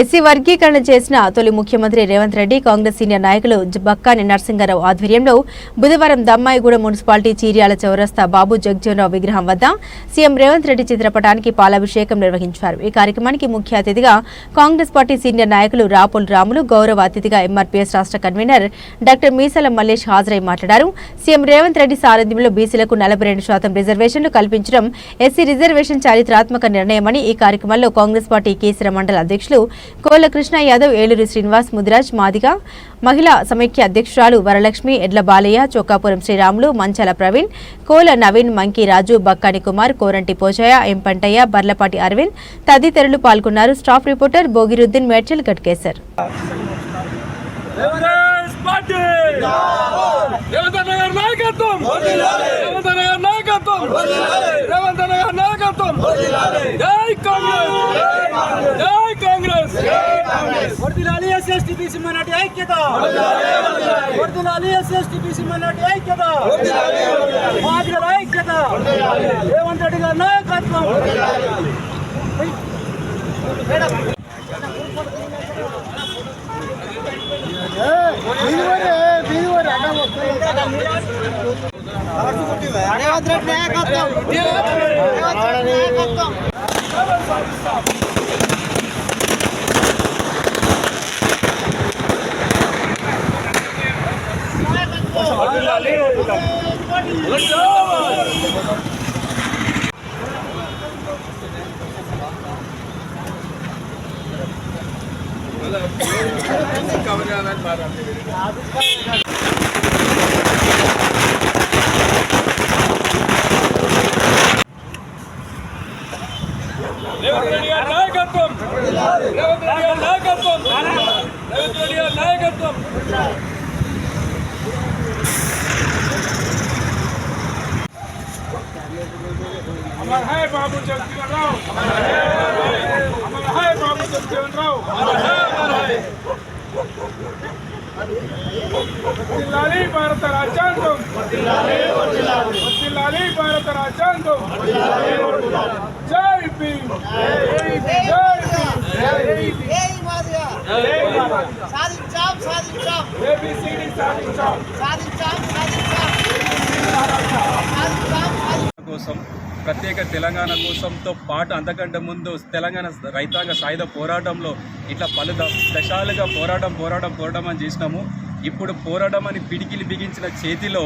SC వర్గీకరణ చేసిన తొలి ముఖ్యమంత్రి రేవంత్ రెడ్డి కాంగ్రెస్ సీనియర్ నాయకులు బక్కాని నరసింహారావు ఆధ్వర్యంలో బుధవారం దమ్మాయిగూడ మున్సిపాలిటీ చీర్యాల చౌరస్తా బాబు జగజీవనరావు విగ్రహం వద్ద సీఎం రేవంత్ రెడ్డి చిత్రపటానికి పాలాభిషేకం నిర్వహించారు. ఈ కార్యక్రమానికి ముఖ్య అతిథిగా కాంగ్రెస్ పార్టీ సీనియర్ నాయకులు రాపుల్ రాములు గౌరవ అతిథిగా ఎంఆర్పీఎస్ రాష్ట్ర కన్వీనర్ డాక్టర్ మీసల మల్లేష్ హాజరై మాట్లాడారు. సీఎం రేవంత్ రెడ్డి సారథ్యంలో బీసీలకు నలభై రెండు శాతం రిజర్వేషన్లు కల్పించడం ఎస్సీ రిజర్వేషన్ చారిత్రాత్మక నిర్ణయమని ఈ కార్యక్రమంలో కాంగ్రెస్ పార్టీ కేసీర మండల అధ్యక్షులు కోల కృష్ణ యాదవ్ ఏలూరి శ్రీనివాస్ ముదిరాజ్ మాదిగ మహిళా సమైక్య అధ్యక్షురాలు వరలక్ష్మి ఎడ్ల బాలయ్య చొక్కాపురం శ్రీరాములు మంచాల ప్రవీణ్ కోల నవీన్ మంకీ రాజు బక్కాని కుమార్ కోరంటి పోచయ్య ఎం పంటయ్య బర్లపాటి అరవింద్ తదితరులు పాల్గొన్నారు. Staff reporter Bogiruddin Medchal Ghatkesar. Revanth నాయకత్వం! నాయకత్వం! నాయకత్వం! జై కాంగ్రెస్ జై కాంగ్రెస్ వర్దిలాలి ఎస్ఎస్టీపీసీ మైనార్టీ ఐక్యత వర్దిలాలి ఎస్ఎస్టీపీసీ మైనార్టీ ఐక్యత మాదిగల ఐక్యత రేవంత్ రెడ్డి గారి నాయకత్వం రేవంత్ రెడ్డి నాయకత్వం రేవంత్ రెడ్డి నాయకత్వం రేవంత్ రెడ్డి గారి నాయకత్వం రేవంత్ రెడ్డి గారి నాయకత్వం రేవంత్ రెడ్డి గారి నాయకత్వం అమర్ హై బాబు జగజీవన్ రావు అమర్ హై బాబు జగజీవన్ రావు వర్ధిల్లాలి భారత రాజ్యాంగం. వర్ధిల్లాలి భారత రాజ్యాంగం. జై భీమ్. జై భీమ్. ఏయ్ మాదిగా సాధించాం సాధించాం. ఏబిసిడి సాధించాం సాధించాం. సాధించాం సాధించాం. కోసం ప్రత్యేక తెలంగాణ కోసంతో పాటు అంతకంటే ముందు తెలంగాణ రైతాంగ సాయుధ పోరాటంలో ఇట్లా పలు దశాలుగా పోరాటం పోరాటం పోరాటం అని చేసినాము. ఇప్పుడు పోరాటం అని పిడికిలి బిగించిన చేతిలో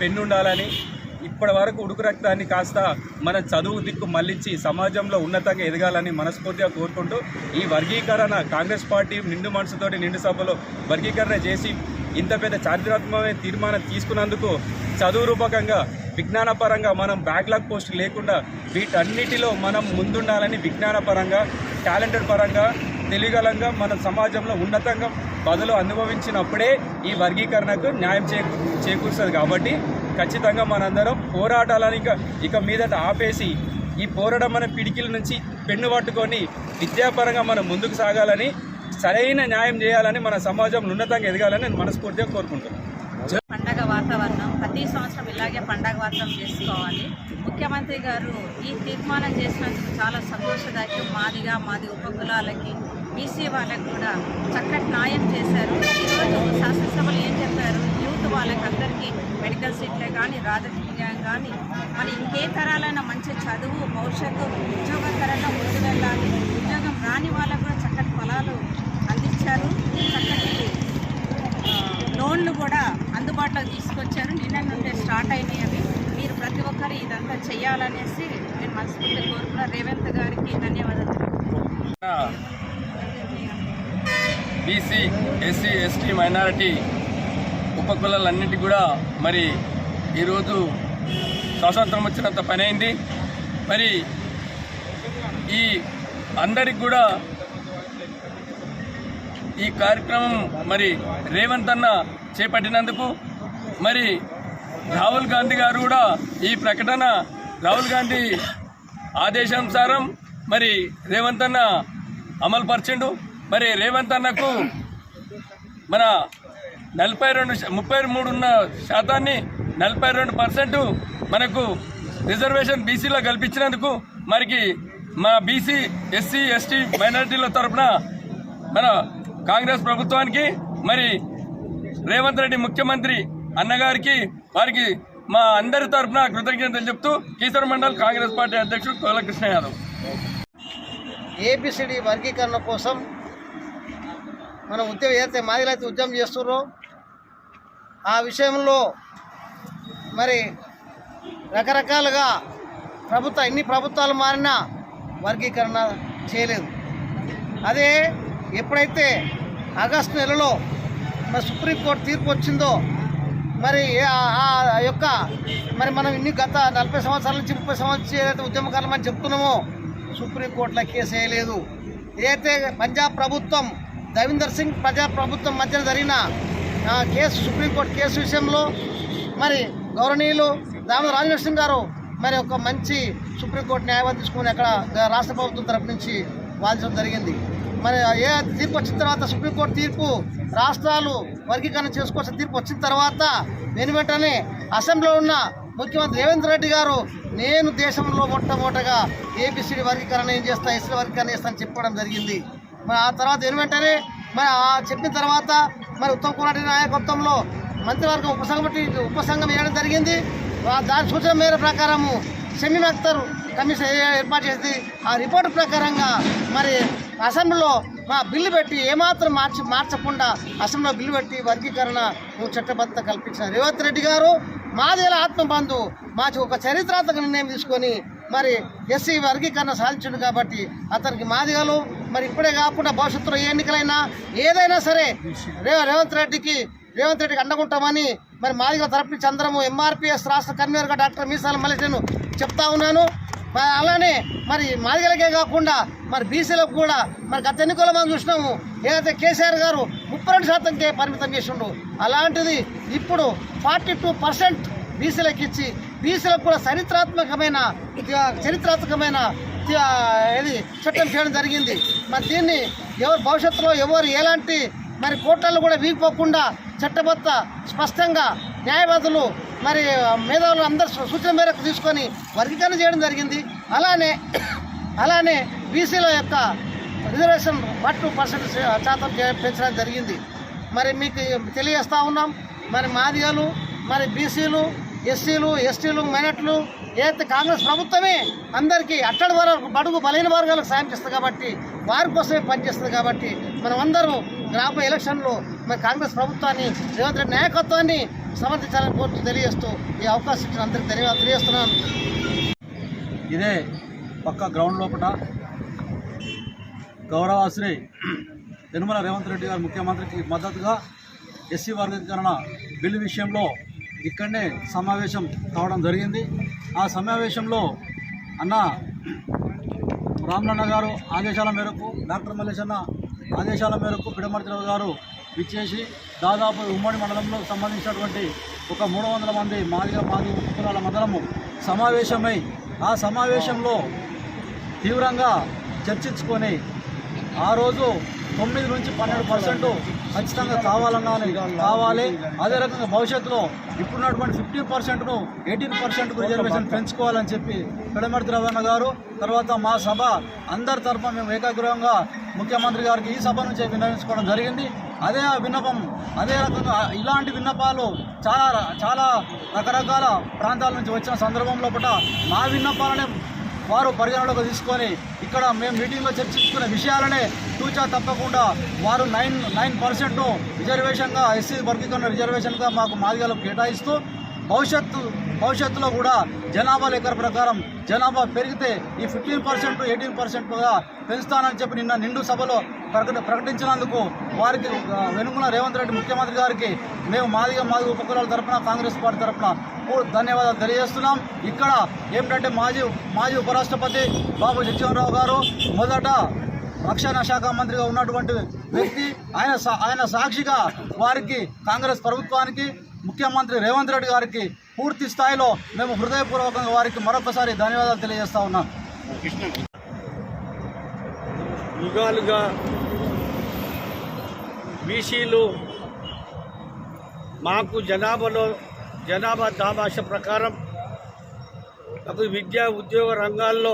పెన్నుండాలని ఇప్పటి వరకు ఉడుకు రక్తాన్ని కాస్త మన చదువు దిక్కు మళ్ళించి సమాజంలో ఉన్నతంగా ఎదగాలని మనస్ఫూర్తిగా కోరుకుంటూ ఈ వర్గీకరణ కాంగ్రెస్ పార్టీ నిండు మనసుతోటి నిండు సభలో వర్గీకరణ చేసి ఇంత పెద్ద చారిత్రాత్మకమైన తీర్మానం తీసుకున్నందుకు చదువు రూపకంగా విజ్ఞానపరంగా మనం బ్యాక్లాగ్ పోస్ట్ లేకుండా వీటన్నిటిలో మనం ముందుండాలని విజ్ఞానపరంగా టాలెంటెడ్ పరంగా తెలియగలంగా మన సమాజంలో ఉన్నతంగా బదులు అనుభవించినప్పుడే ఈ వర్గీకరణకు న్యాయం చే చేకూరుస్తుంది కాబట్టి ఖచ్చితంగా మనందరం పోరాటాలను ఇక ఇక మీదట ఆపేసి ఈ పోరాటం మన పిడికిల నుంచి పెన్ను పట్టుకొని విద్యాపరంగా మనం ముందుకు సాగాలని సరైన న్యాయం చేయాలని మన సమాజంలో ఉన్నతంగా ఎదగాలని నేను మనస్ఫూర్తిగా కోరుకుంటున్నాను. వాతావరణం ప్రతి సంవత్సరం ఇలాగే పండగ వాతావరణం చేసుకోవాలి. ముఖ్యమంత్రి గారు ఈ తీర్మానం చేసినందుకు చాలా సంతోషదాయకం. మాదిగా మాది ఉపకులాలకి బీసీ వాళ్ళకి కూడా చక్కటి న్యాయం చేశారు. ఈరోజు శాసనసభలు ఏం చెప్పారు? యూత్ వాళ్ళకి అందరికీ మెడికల్ సీట్లే కానీ రాజకీయం కానీ మరి ఇంకే తరాలైన మంచి చదువు భవిష్యత్తు ఉద్యోగం తరంగా ముందు వెళ్ళాలి ఉద్యోగం రాని వాళ్ళకు కూడా చక్కటి ఫలాలు అందించారు. చక్కటి లోన్లు కూడా అందుబాటులోకి తీసుకొచ్చారు. నిన్న నుండే స్టార్ట్ అయినాయి అవి. మీరు ప్రతి ఒక్కరు ఇదంతా చేయాలనేసి నేను మనస్ఫూర్తి కోరుకున్న. రేవంత్ గారికి ధన్యవాదాలు బీసీ ఎస్సీ ఎస్టీ మైనారిటీ ఉపకులాలన్నింటి కూడా మరి ఈరోజు స్వాతంత్రం వచ్చినంత పని అయింది మరి ఈ అందరికి కూడా ఈ కార్యక్రమం మరి రేవంత్ అన్న చేపట్టినందుకు మరి రాహుల్ గాంధీ గారు కూడా ఈ ప్రకటన రాహుల్ గాంధీ ఆదేశానుసారం మరి రేవంత్ అన్న అమలు పరిచిండు. మరి రేవంత్ అన్నకు మన నలభై రెండు ముప్పై మూడున్న శాతాన్ని నలభై రెండు పర్సెంట్ మనకు రిజర్వేషన్ బీసీలో కల్పించినందుకు మరికి మా బీసీ ఎస్సీ ఎస్టీ మైనారిటీల తరపున మన కాంగ్రెస్ ప్రభుత్వానికి మరి రేవంత్ రెడ్డి ముఖ్యమంత్రి అన్నగారికి వారికి మా అందరి తరఫున కృతజ్ఞతలు చెప్తూ కీసర మండల్ కాంగ్రెస్ పార్టీ అధ్యక్షుడు కోలకృష్ణ యాదవ్. ఏబిసిడి వర్గీకరణ కోసం మన ఉద్యమం ఏదైతే మాదిలైతే ఉద్యమం చేస్తున్నారో ఆ విషయంలో మరి రకరకాలుగా ప్రభుత్వ ఎన్ని ప్రభుత్వాలు మారినా వర్గీకరణ చేయలేదు. అదే ఎప్పుడైతే ఆగస్టు నెలలో మరి సుప్రీంకోర్టు తీర్పు వచ్చిందో మరి ఆ- ఆ యొక్క మరి మనం ఇన్ని గత నలభై సంవత్సరాల నుంచి ముప్పై సంవత్సరాలు ఏదైతే ఉద్యమకాలం అని చెప్తున్నామో సుప్రీంకోర్టులో కేసు వేయలేదు. ఏదైతే పంజాబ్ ప్రభుత్వం దవీందర్ సింగ్ ప్రజా ప్రభుత్వం మధ్య జరిగిన ఆ, కేసు సుప్రీంకోర్టు కేసు విషయంలో మరి గౌరవనీయులు దామోదర రాజనరసింగ్ గారు మరి ఒక మంచి సుప్రీంకోర్టు న్యాయవాది తీసుకుని అక్కడ రాష్ట్ర ప్రభుత్వం తరపు నుంచి వాదించడం జరిగింది. మరి ఏ తీర్పు వచ్చిన తర్వాత సుప్రీంకోర్టు తీర్పు రాష్ట్రాలు వర్గీకరణ చేసుకోవాల్సిన తీర్పు వచ్చిన తర్వాత నేను వెంటనే అసెంబ్లీలో ఉన్న ముఖ్యమంత్రి రేవంత్ రెడ్డి గారు నేను దేశంలో మొట్టమొదటగా ఏబిసిడి వర్గీకరణ ఏం చేస్తా ఎస్సీ వర్గీకరణ చేస్తాను చెప్పడం జరిగింది. మరి ఆ తర్వాత నేను వెంటనే మరి ఆ చెప్పిన తర్వాత మరి ఉత్తమ్ కుమార్ రెడ్డి నాయకత్వంలో మంత్రివర్గం ఉపసంఘం ఉపసంఘం వేయడం జరిగింది. దాని సూచన మేర ప్రకారము షమీన్ అఖ్తర్ కమిషన్ ఏర్పాటు చేసి ఆ రిపోర్ట్ ప్రకారంగా మరి అసెంబ్లీలో మా బిల్లు పెట్టి ఏమాత్రం మార్చి మార్చకుండా అసెంబ్లీలో బిల్లు పెట్టి వర్గీకరణ చట్టబద్ధత కల్పించిన రేవంత్ రెడ్డి గారు మాదేల ఆత్మబంధు? మాకు ఒక చరిత్రాత్మక నిర్ణయం తీసుకొని మరి ఎస్సీ వర్గీకరణ సాధించడు కాబట్టి అతనికి మాదిగలు మరి ఇప్పుడే కాకుండా భవిష్యత్తులో ఏ ఎన్నికలైనా ఏదైనా సరే రేవంత్ రెడ్డికి రేవంత్ రెడ్డికి అండకుంటామని మరి మాదిగల తరపు నుంచి అందరము ఎంఆర్పిఎస్ రాష్ట్ర కన్వీనర్గా డాక్టర్ మీసాల మళ్ళీ నేను చెప్తా ఉన్నాను. అలానే మరి మాదిగలకే కాకుండా మరి బీసీలకు కూడా మరి గత ఎన్నికల్లో మనం చూసినాము ఏదైతే కేసీఆర్ గారు ముప్పై రెండు శాతంకే పరిమితం చేసిండు అలాంటిది ఇప్పుడు ఫార్టీ టూ పర్సెంట్ బీసీలకు ఇచ్చి బీసీలకు కూడా చరిత్రాత్మకమైన చరిత్రాత్మకమైన ఇది చట్టం చేయడం జరిగింది. మరి దీన్ని ఎవరు భవిష్యత్తులో ఎవరు ఎలాంటి మరి కోర్టులలో కూడా వీగిపోకుండా చట్టబద్ధ స్పష్టంగా న్యాయవాదులు మరి మేధావులు అందరు సూచన మేరకు తీసుకొని వర్గీకరణ చేయడం జరిగింది. అలానే అలానే బీసీల యొక్క రిజర్వేషన్ వన్ టూ పర్సెంట్ శాతం పెంచడం జరిగింది. మరి మీకు తెలియజేస్తూ ఉన్నాం మరి మాదిగలు మరి బీసీలు ఎస్సీలు ఎస్టీలు మైనట్లు ఏదైతే కాంగ్రెస్ ప్రభుత్వమే అందరికీ అట్టడి వరకు బడుగు బలైన వర్గాలకు సాయం చేస్తుంది కాబట్టి వారి కోసమే పనిచేస్తుంది కాబట్టి మనం అందరూ రాబోయే ఎలక్షన్లో మరి కాంగ్రెస్ ప్రభుత్వాన్ని రేవంత్ రెడ్డి నాయకత్వాన్ని సమర్థించాలని కోర్టు తెలియజేస్తూ ఈ అవకాశం ఇచ్చిన అందరికీ తెలియ తెలియజేస్తున్నాను. ఇదే పక్క గ్రౌండ్ లోపల గౌరవశ్రీ తిరుమల రేవంత్ రెడ్డి గారు ముఖ్యమంత్రికి మద్దతుగా ఎస్సీ వర్గీకరణ బిల్లు విషయంలో ఇక్కడనే సమావేశం కావడం జరిగింది. ఆ సమావేశంలో అన్న రామనన్న గారు ఆదేశాల మేరకు డాక్టర్ మల్లేశన్న ఆదేశాల మేరకు పిడమర్తిరావు గారు విచ్చేసి దాదాపు ఉమ్మడి మండలంలో సంబంధించినటువంటి ఒక మూడు వందల మంది మాదిగ మాది కులాల మండలము సమావేశమై ఆ సమావేశంలో తీవ్రంగా చర్చించుకొని ఆ రోజు తొమ్మిది నుంచి పన్నెండు పర్సెంట్ ఖచ్చితంగా కావాలన్నా కావాలి. అదే రకంగా భవిష్యత్తులో ఇప్పుడున్నటువంటి ఫిఫ్టీ పర్సెంట్ను ఎయిటీన్ పర్సెంట్ రిజర్వేషన్ పెంచుకోవాలని చెప్పి పిడమర్తి రవణ గారు తర్వాత మా సభ అందరి తరఫున మేము ఏకాగ్రహంగా ముఖ్యమంత్రి గారికి ఈ సభ నుంచే విన్నవించుకోవడం జరిగింది. అదే ఆ విన్నపం అదే రకంగా ఇలాంటి విన్నపాలు చాలా చాలా రకరకాల ప్రాంతాల నుంచి వచ్చిన సందర్భంలో పూట మా విన్నపాలనే వారు పరిగణలోకి తీసుకొని ఇక్కడ మేము మీటింగ్లో చర్చించుకున్న విషయాలనే తూచా తప్పకుండా వారు నైన్ నైన్ పర్సెంట్ను రిజర్వేషన్గా ఎస్సీ వర్గీకరణ రిజర్వేషన్గా మాకు మాదిగలకు కేటాయిస్తూ భవిష్యత్తు భవిష్యత్తులో కూడా జనాభా లెక్కల ప్రకారం జనాభా పెరిగితే ఈ ఫిఫ్టీన్ పర్సెంట్ ఎయిటీన్ పర్సెంట్గా పెంచుతానని చెప్పి నిన్న నిండు సభలో ప్రకట ప్రకటించినందుకు వారికి వెనుకున్న రేవంత్ రెడ్డి ముఖ్యమంత్రి గారికి మేము మాదిగ మాదిగ ఉపకులాల తరపున కాంగ్రెస్ పార్టీ తరఫున ధన్యవాదాలు తెలియజేస్తున్నాం. ఇక్కడ ఏమిటంటే మాజీ మాజీ ఉపరాష్ట్రపతి బాబు జగజీవనరావు గారు మొదట రక్షణ శాఖ మంత్రిగా ఉన్నటువంటి వ్యక్తి. ఆయన సా- ఆయన సాక్షిగా వారికి కాంగ్రెస్ ప్రభుత్వానికి ముఖ్యమంత్రి రేవంత్ రెడ్డి గారికి పూర్తి స్థాయిలో మేము హృదయపూర్వకంగా వారికి మరొకసారి ధన్యవాదాలు తెలియజేస్తా ఉన్నాం. యుగాలుగా బీసీలు మాకు జనాభాలో జనాభా దామాష ప్రకారం అప్పుడు విద్యా ఉద్యోగ రంగాల్లో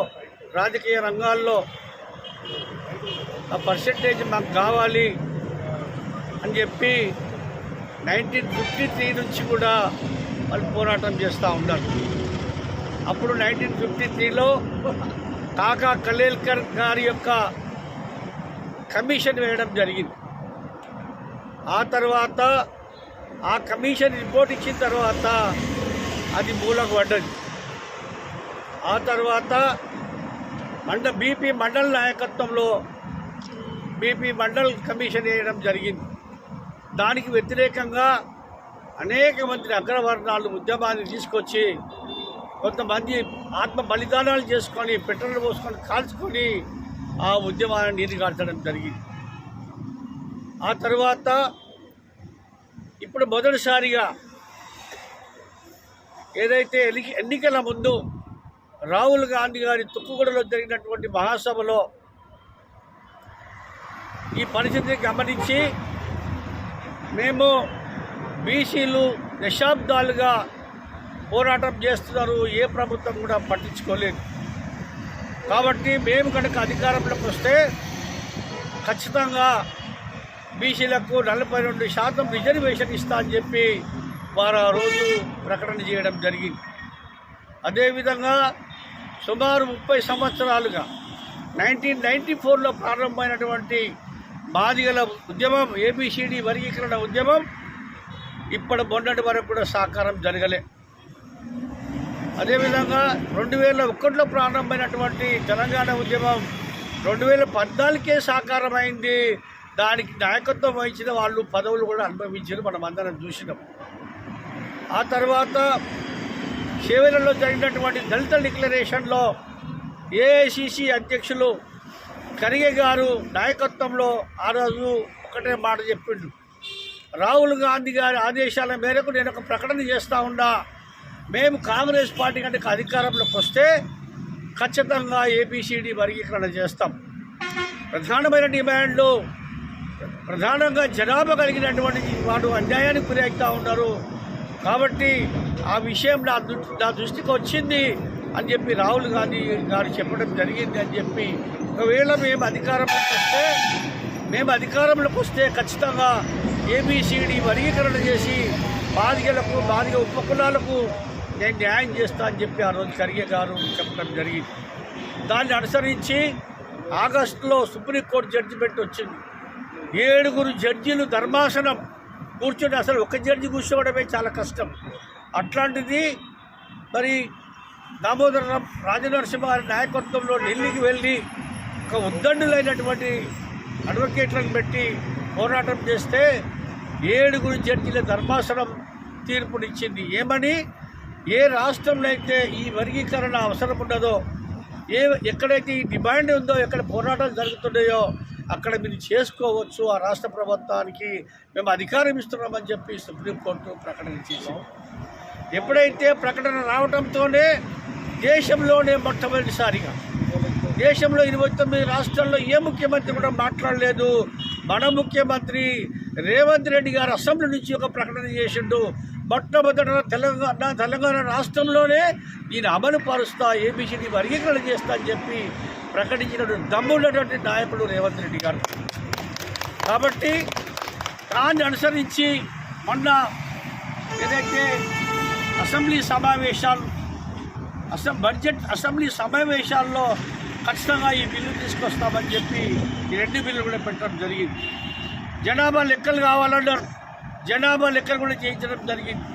రాజకీయ రంగాల్లో ఆ పర్సంటేజ్ మాకు కావాలి అని చెప్పి నైన్టీన్ ఫిఫ్టీ త్రీ నుంచి కూడా వాళ్ళు పోరాటం చేస్తూ ఉన్నారు. అప్పుడు నైన్టీన్ ఫిఫ్టీ త్రీలో కాకా కలేల్కర్ గారి యొక్క కమిషన్ వేయడం జరిగింది. ఆ తర్వాత ఆ కమిషన్ రిపోర్ట్ ఇచ్చిన తర్వాత అది మూలకు పడ్డది. ఆ తర్వాత మండ బీపీ మండల్ నాయకత్వంలో బీపీ మండల్ కమిషన్ వేయడం జరిగింది. దానికి వ్యతిరేకంగా అనేక మంది అగ్రవర్ణాలు ఉద్యమాన్ని తీసుకొచ్చి కొంతమంది ఆత్మ బలిదానాలు చేసుకొని పెట్రోల్ పోసుకొని కాల్చుకొని ఆ ఉద్యమాన్ని నీరు కాల్చడం జరిగింది. ఆ తర్వాత ఇప్పుడు మొదటిసారిగా ఏదైతే ఎన్ని ఎన్నికల ముందు రాహుల్ గాంధీ గారి తుక్కుగూడలో జరిగినటువంటి మహాసభలో ఈ పరిస్థితిని గమనించి మేము బీసీలు దశాబ్దాలుగా పోరాటం చేస్తున్నారు ఏ ప్రభుత్వం కూడా పట్టించుకోలేదు. కాబట్టి మేము కనుక అధికారంలోకి వస్తే ఖచ్చితంగా బీసీలకు నలభై రెండు శాతం రిజర్వేషన్ ఇస్తా అని చెప్పి వారు ఆ రోజు ప్రకటన చేయడం జరిగింది. అదేవిధంగా సుమారు ముప్పై సంవత్సరాలుగా నైన్టీన్ నైంటీ ఫోర్లో ప్రారంభమైనటువంటి బాధిగల ఉద్యమం ఏబిసిడి వర్గీకరణ ఉద్యమం ఇప్పటి మొన్నటి వరకు కూడా సాకారం జరగలే. అదేవిధంగా రెండు వేల ఒకటిలో ప్రారంభమైనటువంటి తెలంగాణ ఉద్యమం రెండు వేల పద్నాలుగుకే సాకారమైంది. దానికి నాయకత్వం వహించిన వాళ్ళు పదవులు కూడా అనుభవించారు మనం అందరం చూసినాం. ఆ తర్వాత చేవెలలో జరిగినటువంటి దళిత డిక్లరేషన్లో ఏఐసిసి అధ్యక్షులు ఖర్గే గారు నాయకత్వంలో ఆ రోజు ఒకటే మాట చెప్పిండు. రాహుల్ గాంధీ గారి ఆదేశాల మేరకు నేను ఒక ప్రకటన చేస్తూ ఉన్నా మేము కాంగ్రెస్ పార్టీ కంటే అధికారంలోకి వస్తే ఖచ్చితంగా ఏపీసీడీ వర్గీకరణ చేస్తాం. ప్రధానమైన డిమాండ్లు ప్రధానంగా జనాభా కలిగినటువంటి వాడు అన్యాయానికి గురవుతూ ఉన్నారు. కాబట్టి ఆ విషయం నా నా దృష్టికి వచ్చింది అని చెప్పి రాహుల్ గాంధీ గారు చెప్పడం జరిగింది అని చెప్పి ఒకవేళ మేము అధికారంలోకి వస్తే మేము అధికారంలోకి వస్తే ఖచ్చితంగా ఏబిసిడి వర్గీకరణ చేసి బాధికలకు బాధిక ఉపకులాలకు నేను న్యాయం చేస్తా అని చెప్పి ఆ రోజు ఖర్గే గారు చెప్పడం జరిగింది. దాన్ని అనుసరించి ఆగస్టులో సుప్రీంకోర్టు జడ్జిమెంట్ వచ్చింది. ఏడుగురు జడ్జీలు ధర్మాసనం కూర్చొని అసలు ఒక జడ్జి కూర్చోవడమే చాలా కష్టం. అట్లాంటిది మరి దామోదర రాజనరసింహారి నాయకత్వంలో ఢిల్లీకి వెళ్ళి ఒక ఉద్దండులైనటువంటి అడ్వకేట్లను పెట్టి పోరాటం చేస్తే ఏడుగురు జడ్జీల ధర్మాసనం తీర్పునిచ్చింది. ఏమని? ఏ రాష్ట్రంలో అయితే ఈ వర్గీకరణ అవసరం ఉండదో ఏ ఎక్కడైతే ఈ డిమాండ్ ఉందో ఎక్కడ పోరాటాలు జరుగుతున్నాయో అక్కడ మీరు చేసుకోవచ్చు ఆ రాష్ట్ర ప్రభుత్వానికి మేము అధికారం ఇస్తున్నామని చెప్పి సుప్రీంకోర్టు ప్రకటన చేసింది. ఎప్పుడైతే ప్రకటన రావడంతోనే దేశంలోనే మొట్టమొదటిసారిగా దేశంలో ఇరవై తొమ్మిది రాష్ట్రాల్లో ఏ ముఖ్యమంత్రి కూడా మాట్లాడలేదు. మన ముఖ్యమంత్రి రేవంత్ రెడ్డి గారు అసెంబ్లీ నుంచి ఒక ప్రకటన చేసిండు. మొట్టమొదట తెలంగాణ తెలంగాణ రాష్ట్రంలోనే ఈయన అమలు పరుస్తా ఏబిసిడి వర్గీకరణ చేస్తా అని చెప్పి ప్రకటించినటువంటి దమ్ము ఉన్నటువంటి నాయకుడు రేవంత్ రెడ్డి గారు. కాబట్టి దాన్ని అనుసరించి మొన్న ఏదైతే అసెంబ్లీ సమావేశాలు అసెం బడ్జెట్ అసెంబ్లీ సమావేశాల్లో ఖచ్చితంగా ఈ బిల్లు తీసుకొస్తామని చెప్పి ఈ రెండు బిల్లు కూడా పెట్టడం జరిగింది. జనాభా లెక్కలు కావాలన్నారు. జనాభా లెక్కలు కూడా చేయించడం జరిగింది.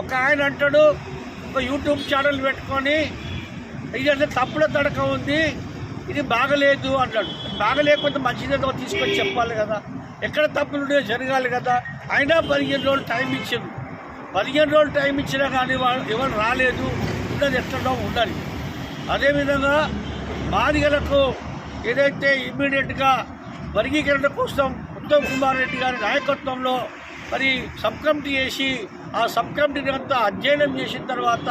ఒక ఆయన అంటాడు ఒక యూట్యూబ్ ఛానల్ పెట్టుకొని ఇదంతా తప్పుల తడక ఉంది. ఇది బాగలేదు అంటాడు. బాగలేకపోతే మంచిదేదో తీసుకొని చెప్పాలి కదా. ఎక్కడ తప్పులు జరగాలి కదా. అయినా పదిహేను రోజులు టైం ఇచ్చింది. పదిహేను రోజులు టైం ఇచ్చినా కానీ వాళ్ళు ఎవరు రాలేదు. ఉన్నది ఎక్కడో ఉండాలి అదేవిధంగా బాధితులకు ఏదైతే ఇమ్మీడియట్గా వర్గీకరణ కోసం ఉత్తమ్ కుమార్ రెడ్డి గారి నాయకత్వంలో మరి సబ్ కమిటీ వేసి ఆ సబ్ కమిటీని అంతా అధ్యయనం చేసిన తర్వాత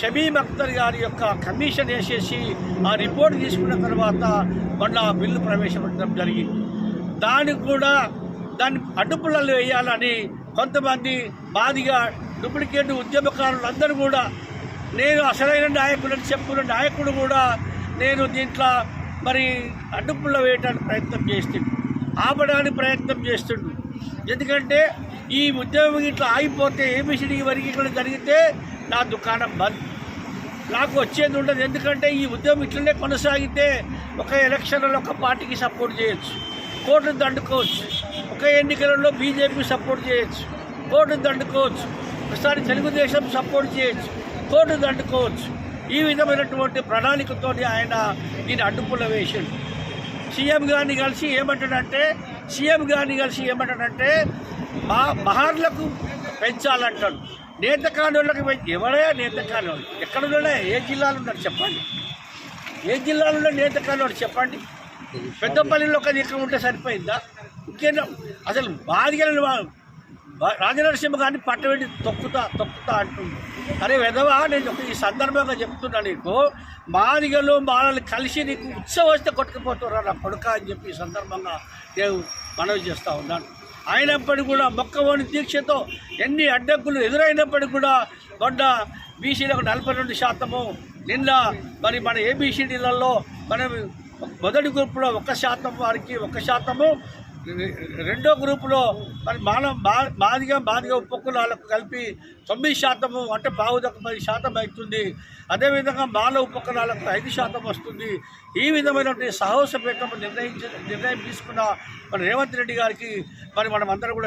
షమీమ్ అఖ్తర్ గారి యొక్క కమిషన్ వేసేసి ఆ రిపోర్ట్ తీసుకున్న తర్వాత మళ్ళీ ఆ బిల్లు ప్రవేశపెట్టడం జరిగింది. దానికి కూడా దాన్ని అడ్డుపుల్లలు వేయాలని కొంతమంది బాధిగా డూప్లికేట్ ఉద్యమకారులు అందరూ కూడా నేను అసలైన నాయకుడని చెప్పుకున్న నాయకుడు కూడా నేను దీంట్లో మరి అడ్డుపుల్ల వేయడానికి ప్రయత్నం చేస్తుండు. ఆపడానికి ప్రయత్నం చేస్తుండు. ఎందుకంటే ఈ ఉద్యోగం ఇట్లా ఆగిపోతే ఏబిసిడి వరకు ఇక్కడ జరిగితే నా దుకాణం బంద్. నాకు వచ్చేది ఉండదు. ఎందుకంటే ఈ ఉద్యమం ఇట్లనే కొనసాగితే ఒక ఎలక్షన్లలో ఒక పార్టీకి సపోర్ట్ చేయొచ్చు. కోర్టును దండుకోవచ్చు. ఒక ఎన్నికలలో బీజేపీ సపోర్ట్ చేయొచ్చు. కోర్టును దండుకోవచ్చు. ఒకసారి తెలుగుదేశం సపోర్ట్ చేయొచ్చు. కోర్టు దండుకోవచ్చు. ఈ విధమైనటువంటి ప్రణాళికతో ఆయన దీన్ని అడ్డుపుల్ల వేసాడు. సీఎం గారిని కలిసి ఏమంటాడంటే సీఎం గారిని కలిసి ఏమంటాడంటే మా మహార్లకు పెంచాలంటాడు. నేత కానోళ్ళకి పెంచి ఎవరైనా నేత కానోళ్ళు ఎక్కడ ఉన్నాడే ఏ జిల్లాలో ఉన్నారు చెప్పండి. ఏ జిల్లాలో ఉన్న నేత కానోడు చెప్పండి. పెద్దపల్లిలో ఒక దిక్కు ఉంటే సరిపోయిందా? ఇంకేనా? అసలు బాధిగలను రాజనరసింహ గారిని పట్టబెట్టి తొక్కుతా తొక్కుతా అంటుంది. అరే వెధవా నేను ఈ సందర్భంగా చెప్తున్నా నీకు. మాదిగలు మాలలు కలిసి నీకు ఉత్సవం వస్తే కొట్టుకుపోతున్నారు నా కొడుక అని చెప్పి ఈ సందర్భంగా నేను మనవి చేస్తూ ఉన్నాను. అయినప్పటికీ కూడా మొక్కవోని దీక్షతో ఎన్ని అడ్డంకులు ఎదురైనప్పటికీ కూడా కొండ బీసీలకు నలభై రెండు శాతము నిన్న మరి మన ఏబీసీడీలలో మనం మొదటి గ్రూప్లో ఒక శాతం వారికి ఒక శాతము రెండో గ్రూపులో మరి మానవ మా- మాదిగా మాదిగా ఉపకులాలకు కలిపి తొమ్మిది శాతము అంటే పావుదొక పది శాతం అవుతుంది. అదేవిధంగా మానవ ఉపకులాలకు ఐదు శాతం వస్తుంది. ఈ విధమైనటువంటి సాహసపేతం నిర్ణయించ నిర్ణయం తీసుకున్న మన రేవంత్ రెడ్డి గారికి మరి మనం అందరం కూడా